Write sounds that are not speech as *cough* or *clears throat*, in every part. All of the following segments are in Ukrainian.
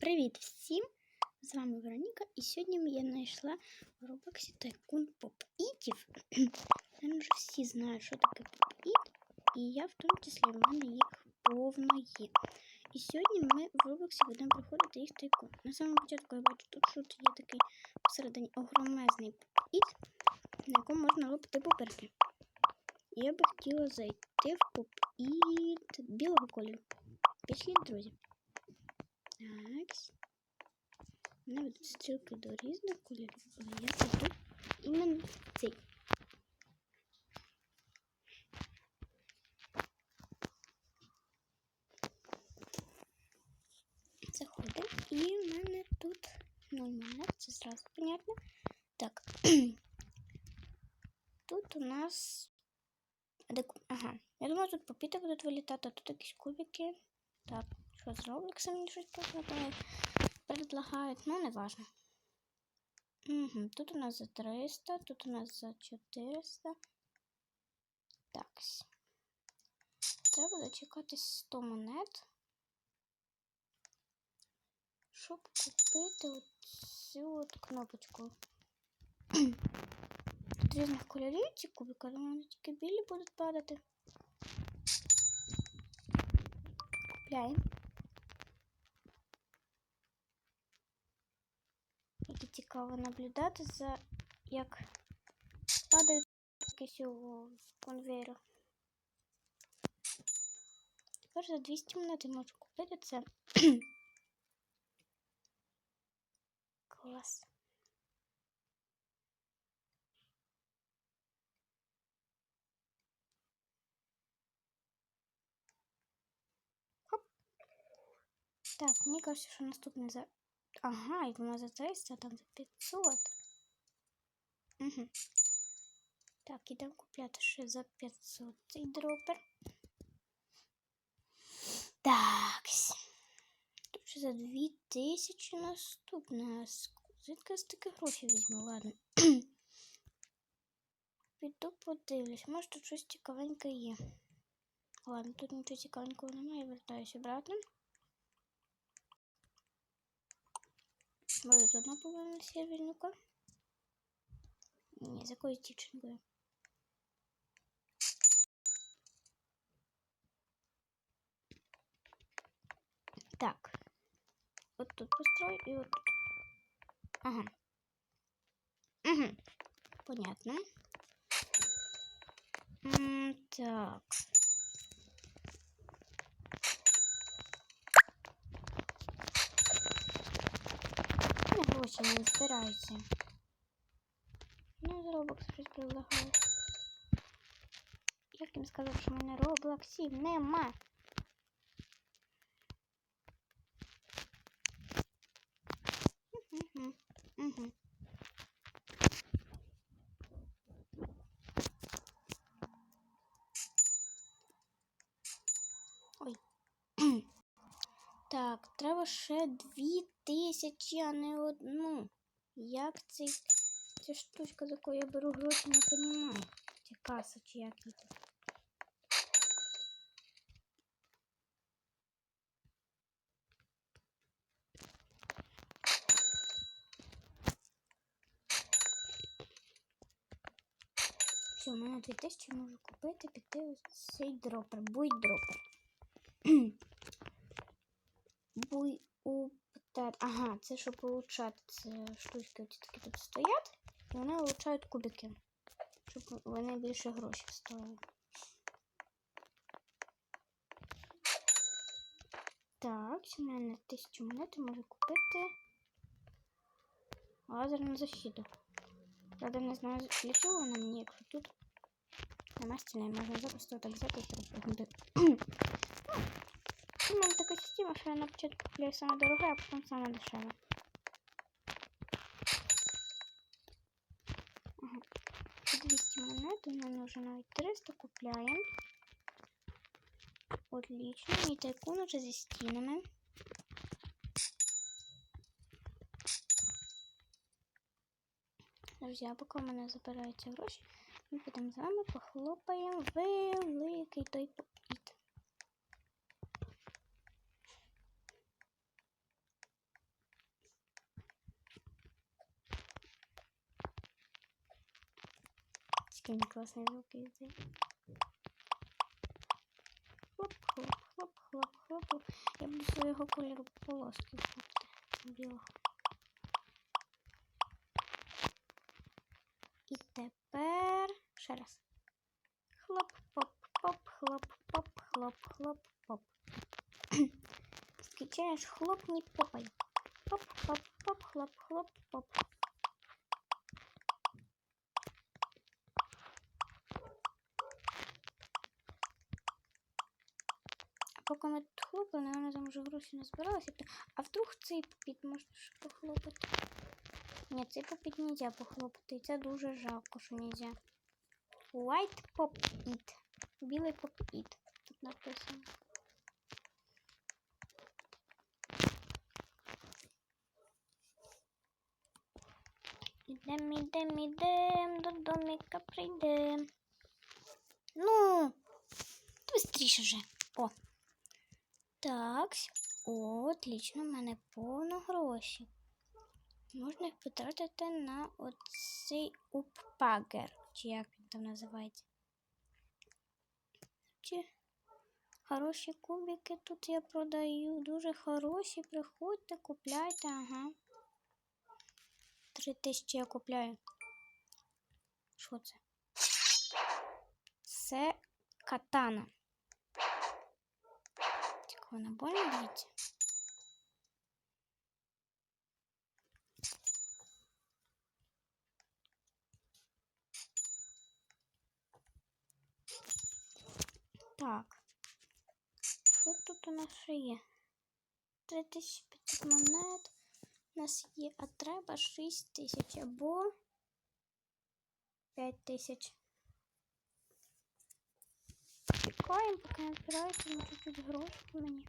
Привіт всім! З вами Вероніка, і сьогодні я знайшла в Робоксі тайкун поп-ітів. Наверно, вже всі знають, що таке поп-іт, і я в тому числі в мене їх повно є. І сьогодні ми в Робоксі будемо проходити їх тайкун. На самому початку я бачу тут, що є такий посередині огромезний поп-іт, на якому можна робити пуперки. І я би хотіла зайти в поп-іт білого кольору. Пішли, друзі. Так. Ведуть стрілки до різних кольорів, але я зайду іменно цей. Заходимо. І в мене тут 0 монет, це зразу понятно. Так. *clears throat* Тут у нас. Ага. Я думаю, тут попіти будуть вилітати, а тут якісь кубики. Так, що з Роблексом мені щось предлагають? предлагають, ну не важно. Угу, Тут у нас за 300, тут у нас за 400. Так. Треба дочекатись 100 монет. Щоб купити цю от кнопочку. Тут різних кольорів ці кубики, але вони тільки білі будуть падати. Купляємо. цікаво наблюдати за як падають якісь у конвейеру. Тепер за 200 монет я можу купити це. *clears throat* Клас. Хоп. Так, мені кажется, що наступний за Ага, і вона за 300, а там за 500. Угу. Так, ідемо купляти ще за 500 цей дропер. Так. Тут ще за 2000 наступна. Звідки з такі гроші візьму, ладно. *clears throat* Піду подивлюсь, може тут щось цікавеньке є. Ладно, тут нічого цікавенького немає, вертаюсь обратно. Може, тут одна половина серверника? Ні, з якоюсь дівчинкою. Так. Вот тут построю и вот тут. Ага. Угу. Понятно. М так. Гроші не збирайся. Ну, з Roblox щось прилагає. Як їм сказав, що в мене Роблоксів нема. Угу, угу. Ой. Так, треба ще дві тисячі, а не одну. Як це ця штучка, за яку я беру гроші, не розумію. Ця каса чи як її тут. У мене 2000 можу купити, піти цей дропер. Буй дропер. Буй у так, ага, це щоб получати це штучки оці такі тут стоять, і вони вилучають кубики, щоб вони більше грошей стоїли. Так, у мене тисячу монет можу купити лазерну защиту. Правда, не знаю, для чого вона мені, якщо тут нема стіни, можна запросто так взяти. *clears throat* У мене така система, що я на початку купляю саме дороге, а потім саме дешеве. Ага. 200 монет, у мене вже навіть 300 купляємо. Отлично. І тайкун уже зі стінами. Друзі, поки в мене забираються гроші, ми підемо з вами похлопаємо великий той попіт. Такий класний звук іде. Хлоп, хлоп, хлоп, хлоп, хлоп. хлоп. Я буду свого кольору полоски. Білого. І тепер ще раз. Хлоп, поп, поп, хлоп, поп, хлоп, хлоп, поп. Скачаєш хлопні попай. Поп, поп, поп, хлоп, хлоп, поп. Поки ми тут хлопали, вона там вже гроші не збиралася. А вдруг цей попіт можна ще похлопати? Ні, цей попіт нельзя похлопати. І це дуже жалко, що нельзя. White Pop It. Білий Pop It. Тут написано. Ідем, ідем, ідем, до домика прийдем. Ну, быстріше вже. О. Так. О, отлично, в мене повно грошей. Можна їх потратити на оцей уппагер, чи як він там називається. Чи хороші кубики тут я продаю. Дуже хороші. Приходьте, купляйте, ага. Три тисячі я купляю. Що це? Це катана. Цікаво, вона больно б'ється? Так. Що тут у нас ще є? 3500 монет. У нас є, а треба 6 тисяч або 5 Чекаємо, поки не збирається, може тут гроші мені.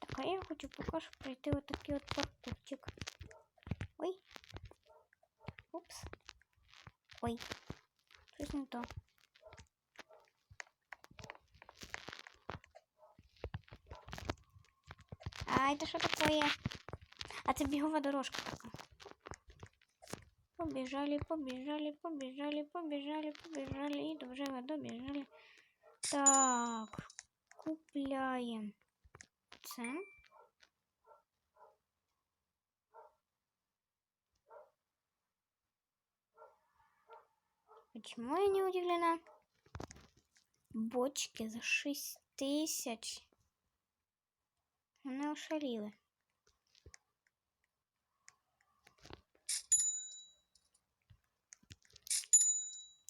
Так, а я хочу поки що пройти отакий от паркурчик. Ой. Упс. Ой. Щось не то. А это что такое? А це бігова дорожка така. Побіжали, побіжали, побіжали, побіжали, побіжали і до вже добіжали. Так, купляємо це. Почему я не удивлена? Бочки за 6 тисяч. Вони ошаліли.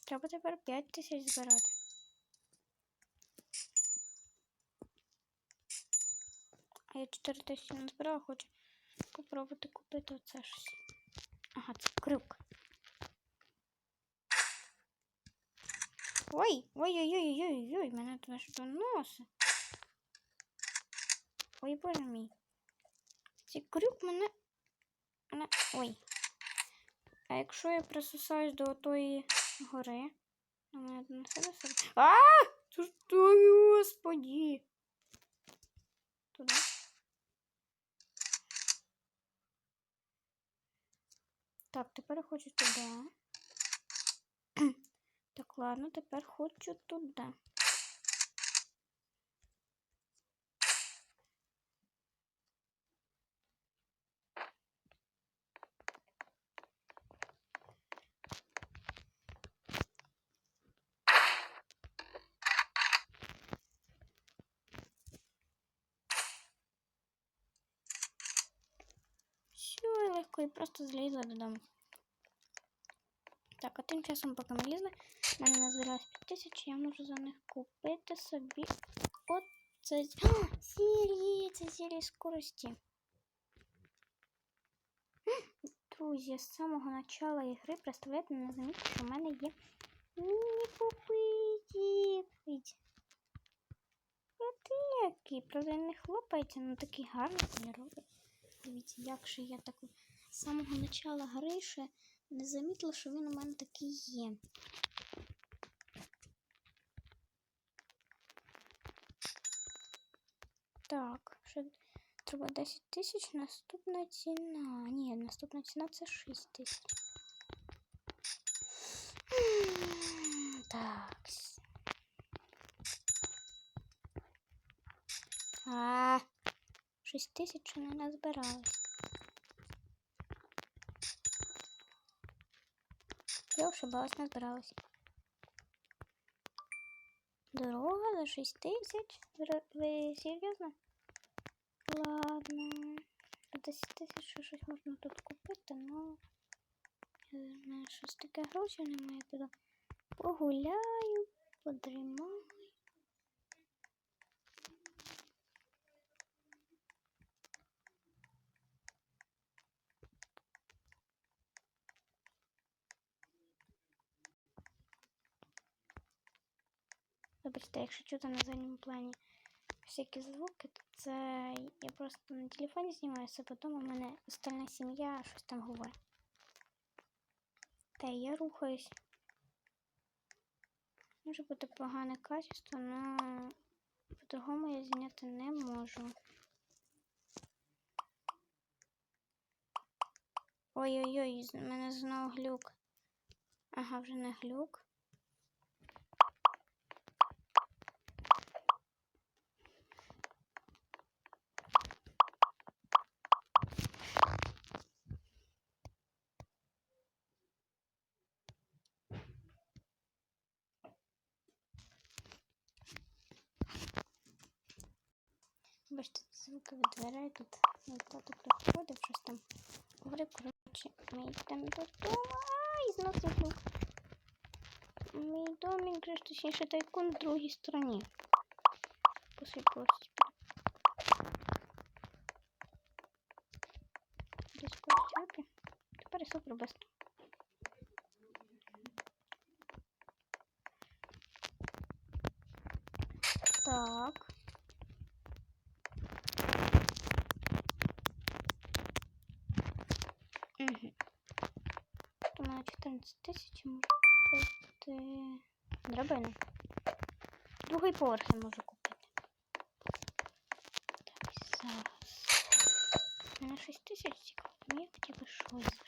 Треба тепер 5 тисяч збирати. А я 4 тисячі не збирала, хочу попробувати купити оце щось. Ага, це крюк. Ой, ой-ой-ой-ой-ой, мене туди що носить. Ой, боже мій. Цей крюк мене. мене. Ой. А якщо я присосаюсь до тої гори, у мене на себе себе. А! Тут господі? Туди. Так, тепер хочу туди. *clears throat* Так, ладно, тепер хочу туди. Все, і просто злізла додому. Так, а тим часом, поки ми лізли, в мене назбиралось 5 тисяч, я можу за них купити собі оце зілі, це зілі скорості. Друзі, з самого начала ігри представляєте, не замітьте, що в мене є міні-попитік. От який, правда, він не хлопається, але такий гарний кольоровий. Дивіться, як же я так з самого начала гри ще не замітила, що він у мене такий є. Так, ще треба 10 тисяч, наступна ціна. Ні, наступна ціна це 6 тисяч. Так. А, 6 тисяч не назбиралось. Я ошибалась, назбиралась. Дорога за 6 тисяч? Ви- серйозно? Ладно. За 10 тисяч щось можна тут купити, ну... я знаю, щось таке гроші немає. Піду погуляю, подрімаю. Вибачте, якщо чути на задньому плані всякі звуки, то це я просто на телефоні знімаюся, потім у мене остальна сім'я щось там говорить. Та я рухаюсь. Може бути погане качество, але по-другому я зняти не можу. Ой-ой-ой, з мене знову глюк. Ага, вже не глюк. Бачите, звуки від дверей тут тато приходив, щось там говорив, коротше, ми йдемо додому. Ай, знов звук. Мій домик, же точніше тайкун в другій стороні. Десь корчаки. Тепер я супер без. 11 тисяч можу купити драбини. Другий поверх я можу купити. Так, зараз. У мене 6 тисяч цікаво, мені хотіли щось.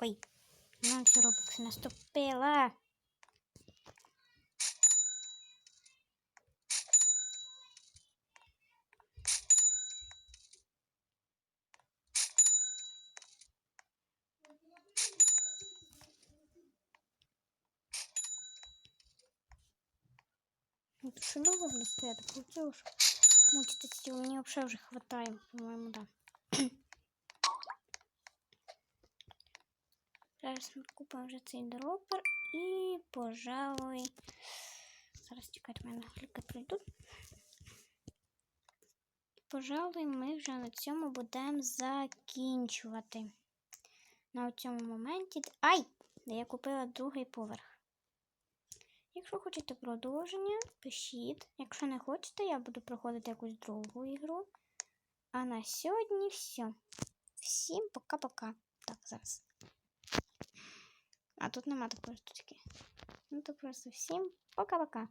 Ой, нам все робокси наступила. Ну, тут ще довго буде стояти, получилось. Мучитися, мені вообще вже хватає, по-моєму, да. *clears throat* Зараз ми купимо вже цей дропер і, пожалуй, зараз чекайте, мене глюки прийдуть. Пожалуй, ми вже на цьому будемо закінчувати. На цьому моменті. Ай! Я купила другий поверх. Якщо хочете продовження, пишіть. Якщо не хочете, я буду проходити якусь другу ігру. А на сьогодні все. Всім пока-пока. Так, зараз. А тут нема такої штучки. Ну то просто всім пока-пока.